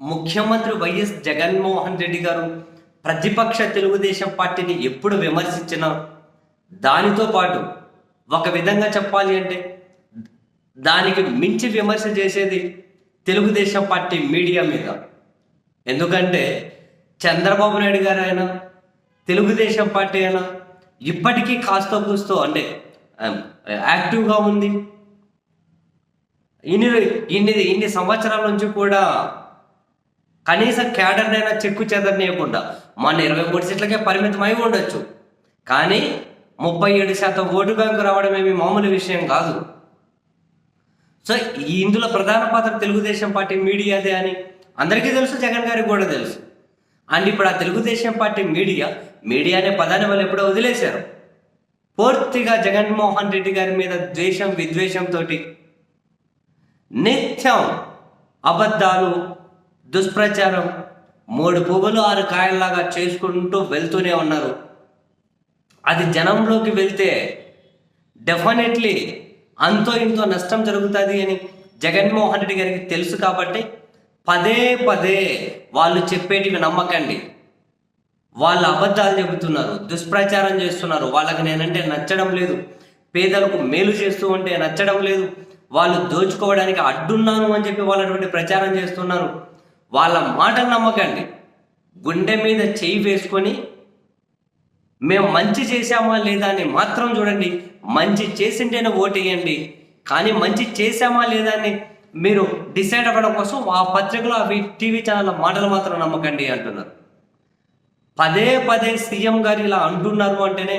ముఖ్యమంత్రి వైఎస్ జగన్మోహన్ రెడ్డి గారు ప్రతిపక్ష తెలుగుదేశం పార్టీని ఎప్పుడు విమర్శించినా దానితో పాటు ఒక విధంగా చెప్పాలి అంటే దానికి మించి విమర్శ చేసేది తెలుగుదేశం పార్టీ మీడియా మీద. ఎందుకంటే చంద్రబాబు నాయుడు గారు అయినా తెలుగుదేశం పార్టీ అయినా ఇప్పటికీ కాస్త కూస్తో అంటే యాక్టివ్గా ఉంది. ఇన్ని ఇన్ని ఇన్ని సంవత్సరాల నుంచి కూడా కనీసం క్యాడర్నైనా చెక్కు చెదరనీయకుండా మన ఇరవై మూడు సీట్లకే పరిమితం అయి ఉండొచ్చు. కానీ ముప్పై ఏడు శాతం ఓటు బ్యాంకు రావడం ఏమి మామూలు విషయం కాదు. సో ఇందులో ప్రధాన పాత్ర తెలుగుదేశం పార్టీ మీడియాదే అని అందరికీ తెలుసు జగన్ గారికి కూడా తెలుసు. అండ్ ఇప్పుడు ఆ తెలుగుదేశం పార్టీ మీడియా మీడియా అనే పదాన్ని వాళ్ళు ఎప్పుడో వదిలేశారు. పూర్తిగా జగన్మోహన్ రెడ్డి గారి మీద ద్వేషం విద్వేషంతో నిత్యం అబద్ధాలు దుష్ప్రచారం. మూడు పువ్వులు ఆరు కాయల్లాగా చేసుకుంటూ వెళ్తూనే ఉన్నారు. అది జనంలోకి వెళ్తే డెఫినెట్లీ అంతో ఇంతో నష్టం జరుగుతుంది అని జగన్మోహన్ రెడ్డి గారికి తెలుసు కాబట్టి పదే పదే వాళ్ళు చెప్పేటివి నమ్మకండి. వాళ్ళు అబద్ధాలు చెబుతున్నారు దుష్ప్రచారం చేస్తున్నారు. వాళ్ళకి నేనంటే నచ్చడం లేదు. పేదలకు మేలు చేస్తూ ఉంటే నచ్చడం లేదు. వాళ్ళు దోచుకోవడానికి అడ్డున్నాను అని చెప్పి వాళ్ళటువంటి ప్రచారం చేస్తున్నారు. వాళ్ళ మాటలు నమ్మకండి. గుండె మీద చేయి వేసుకొని మేము మంచి చేశామా లేదా అని మాత్రం చూడండి. మంచి చేసింటేనే ఓటేయండి. కానీ మంచి చేశామా లేదా అని మీరు డిసైడ్ అవ్వడం కోసం ఆ పత్రికలో అవి టీవీ ఛానళ్ళ మాటలు మాత్రం నమ్మకండి అంటున్నారు. పదే పదే సీఎం గారు ఇలా అంటున్నారు అంటేనే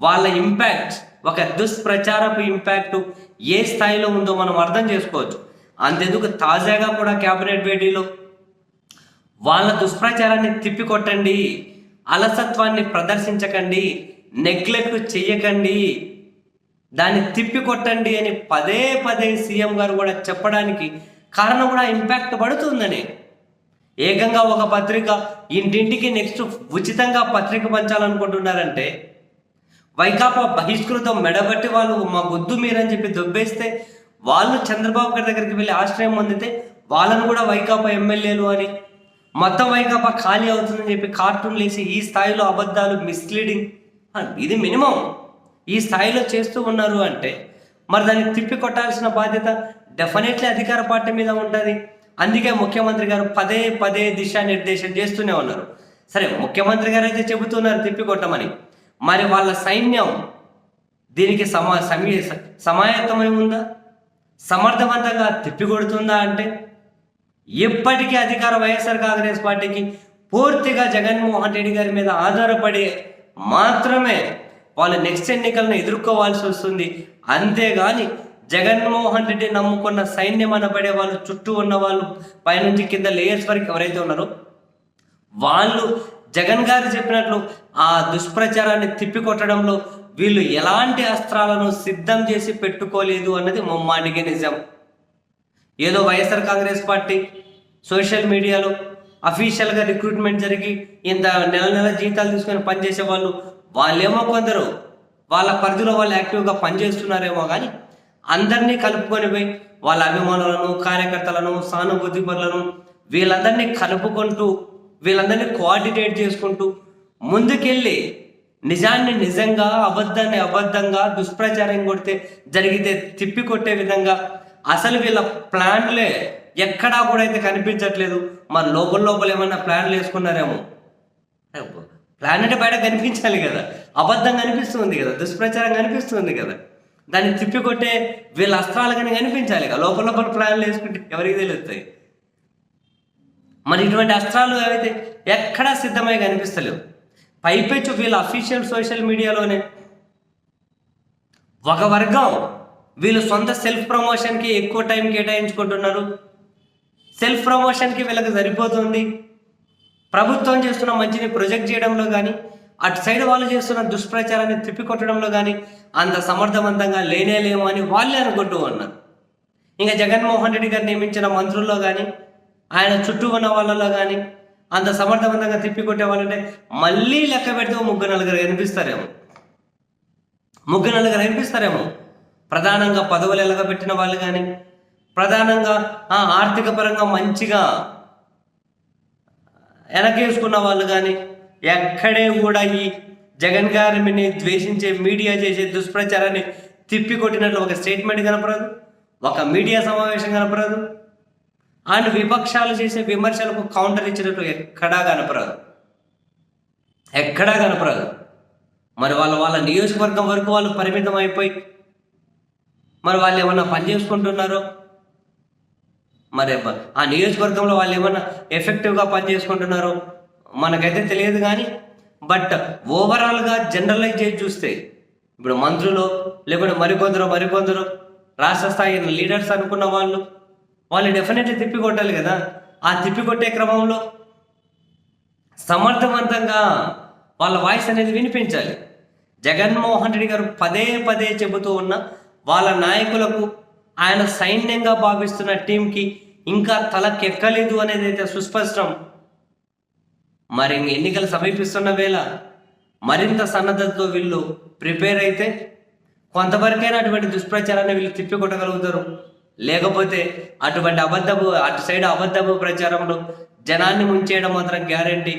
వాళ్ళ ఇంపాక్ట్ ఒక దుష్ప్రచారపు ఇంపాక్ట్ ఏ స్థాయిలో ఉందో మనం అర్థం చేసుకోవచ్చు. అంతెందుకు తాజాగా కూడా కేబినెట్ భేటీలో వాళ్ళ దుష్ప్రచారాన్ని తిప్పికొట్టండి అలసత్వాన్ని ప్రదర్శించకండి నెగ్లెక్ట్ చెయ్యకండి దాన్ని తిప్పికొట్టండి అని పదే పదే సీఎం గారు కూడా చెప్పడానికి కారణం కూడా ఇంపాక్ట్ పడుతుందని. ఏకంగా ఒక పత్రిక ఇంటింటికి నెక్స్ట్ ఉచితంగా పత్రిక పంచాలనుకుంటున్నారంటే వైకాపా బహిష్కృతం మెడబట్టి వాళ్ళు మా గొద్దు మీరని చెప్పి దొబ్బేస్తే వాళ్ళు చంద్రబాబు గారి దగ్గరికి వెళ్ళి ఆశ్రయం పొందితే వాళ్ళను కూడా వైకాపా ఎమ్మెల్యేలు అని మొత్తం వైకాపా ఖాళీ అవుతుందని చెప్పి కార్టూన్లు వేసి ఈ స్థాయిలో అబద్ధాలు మిస్లీడింగ్ ఇది మినిమం. ఈ స్థాయిలో చేస్తూ ఉన్నారు అంటే మరి దాన్ని తిప్పి కొట్టాల్సిన బాధ్యత డెఫినెట్లీ అధికార పార్టీ మీద ఉంటుంది. అందుకే ముఖ్యమంత్రి గారు పదే పదే దిశానిర్దేశం చేస్తూనే ఉన్నారు. సరే ముఖ్యమంత్రి గారు అయితే చెబుతున్నారు తిప్పి కొట్టమని. మరి వాళ్ళ సైన్యం దీనికి సమా సమీ సమాయత్తమై ఉందా? సమర్థవంతంగా తిప్పికొడుతుందా అంటే? ఇప్పటికీ అధికార వైఎస్ఆర్ కాంగ్రెస్ పార్టీకి పూర్తిగా జగన్మోహన్ రెడ్డి గారి మీద ఆధారపడి మాత్రమే వాళ్ళు నెక్స్ట్ ఎన్నికలను ఎదుర్కోవాల్సి వస్తుంది. అంతేగాని జగన్మోహన్ రెడ్డి నమ్ముకున్న సైన్యం అనబడే వాళ్ళు చుట్టూ ఉన్న వాళ్ళు పైనుంచి కింద లేయర్స్ వరకు ఎవరైతే ఉన్నారో వాళ్ళు జగన్ గారు చెప్పినట్లు ఆ దుష్ప్రచారాన్ని తిప్పికొట్టడంలో వీళ్ళు ఎలాంటి అస్త్రాలను సిద్ధం చేసి పెట్టుకోలేదు అన్నది ముమ్మాటికి నిజం. ఏదో వైఎస్ఆర్ కాంగ్రెస్ పార్టీ సోషల్ మీడియాలో అఫీషియల్గా రిక్రూట్మెంట్ జరిగి ఇంత నెల నెల జీతాలు తీసుకొని పనిచేసే వాళ్ళు వాళ్ళేమో కొందరు వాళ్ళ పరిధిలో వాళ్ళు యాక్టివ్గా పనిచేస్తున్నారేమో కానీ అందరినీ కలుపుకొని పోయి వాళ్ళ అభిమానులను కార్యకర్తలను సానుభూతి పరులను వీళ్ళందరినీ కలుపుకుంటూ వీళ్ళందరినీ కోఆర్డినేట్ చేసుకుంటూ ముందుకెళ్ళి నిజాన్ని నిజంగా అబద్ధాన్ని అబద్ధంగా దుష్ప్రచారం కొడితే జరిగితే తిప్పి కొట్టే విధంగా అసలు వీళ్ళ ప్లాన్లే ఎక్కడా కూడా అయితే కనిపించట్లేదు. మరి లోపల లోపల ఏమన్నా ప్లాన్లు వేసుకున్నారేమో. ప్లాన్ అంటే బయట కనిపించాలి కదా. అబద్ధం కనిపిస్తుంది కదా. దుష్ప్రచారం కనిపిస్తుంది కదా. దాన్ని తిప్పికొట్టే వీళ్ళ అస్త్రాలు కానీ కనిపించాలి కదా. లోపల లోపల ప్లాన్లు వేసుకుంటే ఎవరికి తెలుస్తాయి? మరి ఇటువంటి అస్త్రాలు అయితే ఎక్కడా సిద్ధమై కనిపిస్తలేవు. పైపెచ్చు వీళ్ళ అఫీషియల్ సోషల్ మీడియాలోనే ఒక వర్గం వీళ్ళు సొంత సెల్ఫ్ ప్రమోషన్కి ఎక్కువ టైం కేటాయించుకుంటున్నారు. సెల్ఫ్ ప్రమోషన్కి వీళ్ళకి సరిపోతుంది. ప్రభుత్వం చేస్తున్న మంచిని ప్రొజెక్ట్ చేయడంలో కానీ అటు సైడ్ వాళ్ళు చేస్తున్న దుష్ప్రచారాన్ని తిప్పికొట్టడంలో కానీ అంత సమర్థవంతంగా లేనేలేము అని వాళ్ళే అనుకుంటూ ఉన్నారు. ఇంకా జగన్మోహన్ రెడ్డి గారు నియమించిన మంత్రుల్లో కానీ ఆయన చుట్టూ ఉన్న వాళ్ళలో కానీ అంత సమర్థవంతంగా తిప్పికొట్టే వాళ్ళంటే మళ్ళీ లెక్క పెడితే ముగ్గు ముగ్గురు నలుగురు కనిపిస్తారేమో. ముగ్గురు నలుగురు కనిపిస్తారేమో. ప్రధానంగా పదవులు ఎలగబెట్టిన వాళ్ళు కానీ ప్రధానంగా ఆ, ఆర్థిక పరంగా మంచిగా వెనకేసుకున్న వాళ్ళు కానీ ఎక్కడే కూడా ఈ జగన్ గారిని ద్వేషించే మీడియా చేసే దుష్ప్రచారాన్ని తిప్పికొట్టినట్లు ఒక స్టేట్మెంట్ కనపడదు ఒక మీడియా సమావేశం కనపడదు అండ్ విపక్షాలు చేసే విమర్శలకు కౌంటర్ ఇచ్చినట్లు ఎక్కడా కనపడదు. ఎక్కడా కనపడదు. మరి వాళ్ళ వాళ్ళ నియోజకవర్గం వరకు వాళ్ళు పరిమితం అయిపోయి మరి వాళ్ళు ఏమన్నా పని చేసుకుంటున్నారో? మరి ఆ నియోజకవర్గంలో వాళ్ళు ఏమన్నా ఎఫెక్టివ్గా పని చేసుకుంటున్నారో మనకైతే తెలియదు కానీ బట్ ఓవరాల్గా జనరలైజ్ చేసి చూస్తే ఇప్పుడు మంత్రులు లేకుంటే మరికొందరు మరికొందరు రాష్ట్ర స్థాయి లీడర్స్ అనుకున్న వాళ్ళు వాళ్ళు డెఫినెట్లీ తిప్పికొట్టాలి కదా. ఆ తిప్పికొట్టే క్రమంలో సమర్థవంతంగా వాళ్ళ వాయిస్ అనేది వినిపించాలి. జగన్మోహన్ రెడ్డి గారు పదే పదే చెబుతూ ఉన్న వాళ్ళ నాయకులకు ఆయన సైన్యంగా భావిస్తున్న టీంకి ఇంకా తలకెక్కలేదు అనేది అయితే సుస్పష్టం. మరి ఎన్నికలు సమీపిస్తున్న వేళ మరింత సన్నద్ధతతో వీళ్ళు ప్రిపేర్ అయితే కొంతవరకైనా అటువంటి దుష్ప్రచారాన్ని వీళ్ళు తిప్పికొట్టగలుగుతారు. లేకపోతే అటువంటి అబద్ధపు అటు సైడ్ అబద్ధపు ప్రచారంలో జనాన్ని ముంచేయడం మాత్రం గ్యారంటీ.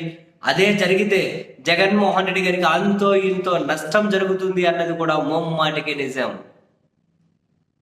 అదే జరిగితే జగన్మోహన్ రెడ్డి గారికి అంతో ఇంతో నష్టం జరుగుతుంది అన్నది కూడా మొమ్మాటికి నిజం.